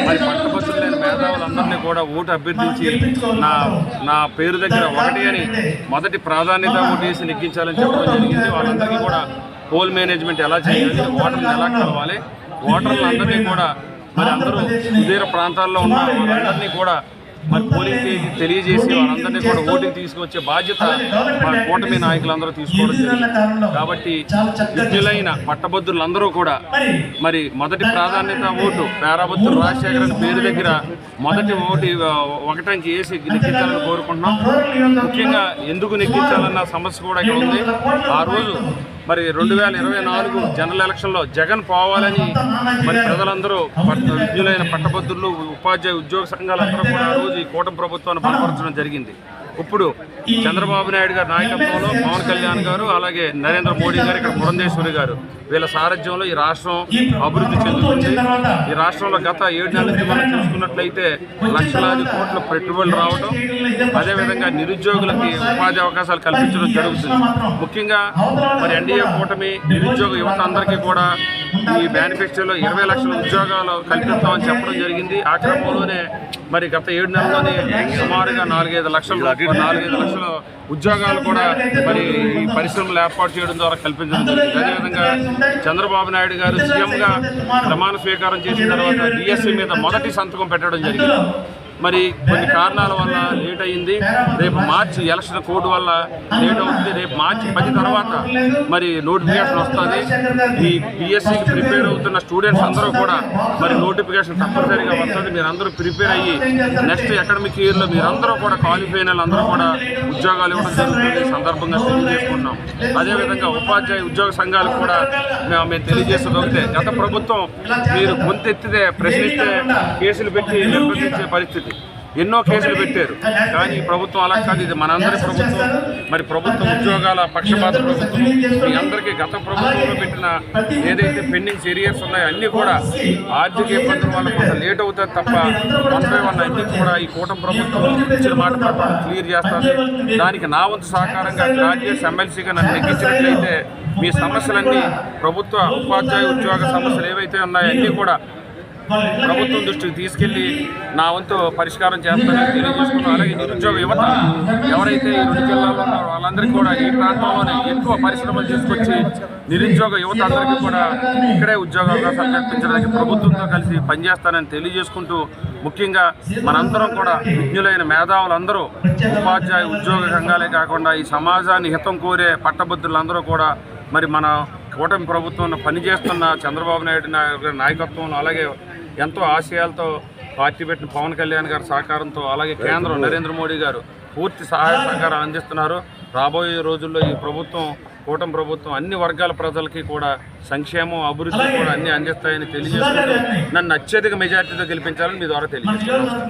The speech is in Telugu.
మరి పట్టభద్రులు లేని మేధావులందరినీ కూడా ఓటు అభ్యర్థించి నా నా పేరు దగ్గర ఒకటి అని మొదటి ప్రాధాన్యత ఓటు వేసి నెగ్గించాలని చెప్పడం జరిగింది. వాళ్ళందరికీ కూడా పోల్ మేనేజ్మెంట్ ఎలా చేయాలి ఓటర్ని ఎలా కలవాలి ఓటర్లందరినీ కూడా మరి అందరూ సుదీర ప్రాంతాల్లో ఉన్న వాళ్ళందరినీ కూడా మరి పోలింగ్ తెలియజేసి వాళ్ళందరినీ కూడా ఓటింగ్ తీసుకొచ్చే బాధ్యత మన కూటమి నాయకులందరూ తీసుకోవడం జరిగింది. కాబట్టి విద్యులైన పట్టభద్రులందరూ కూడా మరి మొదటి ప్రాధాన్యత ఓటు పేరాభద్రులు రాజశేఖర్ అని పేరు దగ్గర మొదటి ఓటు ఒకటానికి వేసి నెక్కించాలని కోరుకుంటున్నాం. ముఖ్యంగా ఎందుకు నెక్కించాలన్న సమస్య కూడా ఇక్కడ ఉంది. ఆ రోజు మరి రెండు వేల ఇరవై నాలుగు జనరల్ ఎలక్షన్లో జగన్ పోవాలని మరి ప్రజలందరూ పట్ట విద్యులైన పట్టభద్రులు ఉపాధ్యాయ ఉద్యోగ సంఘాలందరూ కూడా రోజు ఈ కూటమి ప్రభుత్వాన్ని బలపరచడం జరిగింది. ఇప్పుడు చంద్రబాబు నాయుడు గారి నాయకత్వంలో పవన్ కళ్యాణ్ గారు అలాగే నరేంద్ర మోడీ గారు ఇక్కడ పురంధేశ్వరి గారు వీళ్ళ సారథ్యంలో ఈ రాష్ట్రం అభివృద్ధి చెందుతుంది. ఈ రాష్ట్రంలో గత ఏడు నెలల నుంచి మనం చూసుకున్నట్లయితే లక్షలాది కోట్ల పెట్టుబడులు రావడం అదేవిధంగా నిరుద్యోగులకి ఉపాధి అవకాశాలు కల్పించడం జరుగుతుంది. ముఖ్యంగా మరి ఎన్డీఏ కూటమి నిరుద్యోగ యువత అందరికీ కూడా ఈ మేనిఫెస్టోలో ఇరవై లక్షల ఉద్యోగాలు కల్పిస్తామని చెప్పడం జరిగింది. ఆ క్రమంలోనే మరి గత ఏడు నెలల్లోనే సుమారుగా నాలుగైదు లక్షలు నాలుగైదు లక్షల ఉద్యోగాలు కూడా మరి ఈ పరిశ్రమలు ఏర్పాటు చేయడం ద్వారా కల్పించడం జరిగింది. అదేవిధంగా చంద్రబాబు నాయుడు గారు సీఎంగా ప్రమాణ స్వీకారం చేసిన తర్వాత డిఎస్సీ మీద మొదటి సంతకం పెట్టడం జరిగింది. మరి కొన్ని కారణాల వల్ల లేట్ అయింది రేపు మార్చి ఎలక్షన్ కోడ్ వల్ల లేట్ అవుతుంది. రేపు మార్చి పది తర్వాత మరి నోటిఫికేషన్ వస్తుంది. ఈ బిఎస్సికి ప్రిపేర్ అవుతున్న స్టూడెంట్స్ అందరూ కూడా మరి నోటిఫికేషన్ తప్పనిసరిగా వస్తుంది. మీరందరూ అందరూ ప్రిపేర్ అయ్యి నెక్స్ట్ అకాడమిక్ ఇయర్లో మీరందరూ కూడా క్వాలిఫై అయిన అందరూ కూడా ఉద్యోగాలు ఇవ్వడం జరుగుతుంది. సందర్భంగా తెలియజేసుకుంటున్నాం. అదేవిధంగా ఉపాధ్యాయ ఉద్యోగ సంఘాలు కూడా మేము మేము ఒకటే గత ప్రభుత్వం మీరు గొంతెత్తితే ప్రశ్నిస్తే కేసులు పెట్టి నిర్బంధించే పరిస్థితి ఎన్నో కేసులు పెట్టారు. కానీ ప్రభుత్వం అలా కాదు. ఇది మనందరి ప్రభుత్వం. మరి ప్రభుత్వ ఉద్యోగాల పక్షపాత ప్రభుత్వం. మీ అందరికీ గత ప్రభుత్వంలో పెట్టిన ఏదైతే పెండింగ్ ఏరియాస్ ఉన్నాయో అన్నీ కూడా ఆర్థిక ఇబ్బందుల వల్ల కొంత లేట్ అవుతుంది తప్ప వన్ బై వన్ అన్ని కూడా ఈ కూటమి ప్రభుత్వం ఇచ్చిన మాట ప్రకారం క్లియర్ చేస్తుంది దానికి నా వంతు సహకారంగా గ్రాడ్యుయేట్స్ ఎమ్మెల్సీగా నన్ను నెగ్గించినట్లయితే మీ సమస్యలన్నీ ప్రభుత్వ ఉపాధ్యాయ ఉద్యోగ సమస్యలు ఏవైతే ఉన్నాయో అన్నీ కూడా ప్రభుత్వం దృష్టికి తీసుకెళ్ళి నా వంతు పరిష్కారం చేస్తానని తెలియజేసుకున్నాను అలాగే నిరుద్యోగ యువత ఎవరైతే ఈ రెండు జిల్లాలో ఉన్నారో వాళ్ళందరికీ కూడా ఈ ప్రాంతంలోనే ఎక్కువ పరిశ్రమలు తీసుకొచ్చి నిరుద్యోగ యువత అందరికీ కూడా ఇక్కడే ఉద్యోగ అవకాశాలు కల్పించడానికి ప్రభుత్వంతో కలిసి పనిచేస్తానని తెలియజేసుకుంటూ ముఖ్యంగా మనందరం కూడా విజ్ఞులైన మేధావులందరూ ఉపాధ్యాయ ఉద్యోగ సంఘాలే కాకుండా ఈ సమాజాన్ని హితం కోరే పట్టభద్రులందరూ కూడా మరి మన కూటమి ప్రభుత్వంలో పనిచేస్తున్న చంద్రబాబు నాయుడు నాయకత్వంలో అలాగే ఎంతో ఆశయాలతో పార్టీ పెట్టిన పవన్ కళ్యాణ్ గారి సహకారంతో అలాగే కేంద్రం నరేంద్ర మోడీ గారు పూర్తి సహాయ సహకారం అందిస్తున్నారు. రాబోయే రోజుల్లో ఈ ప్రభుత్వం కూటమి ప్రభుత్వం అన్ని వర్గాల ప్రజలకి కూడా సంక్షేమం అభివృద్ధి కూడా అన్ని అందిస్తాయని తెలియజేసుకుంటూ నన్ను అత్యధిక మెజార్టీతో గెలిపించాలని మీ ద్వారా తెలియజేస్తున్నాను.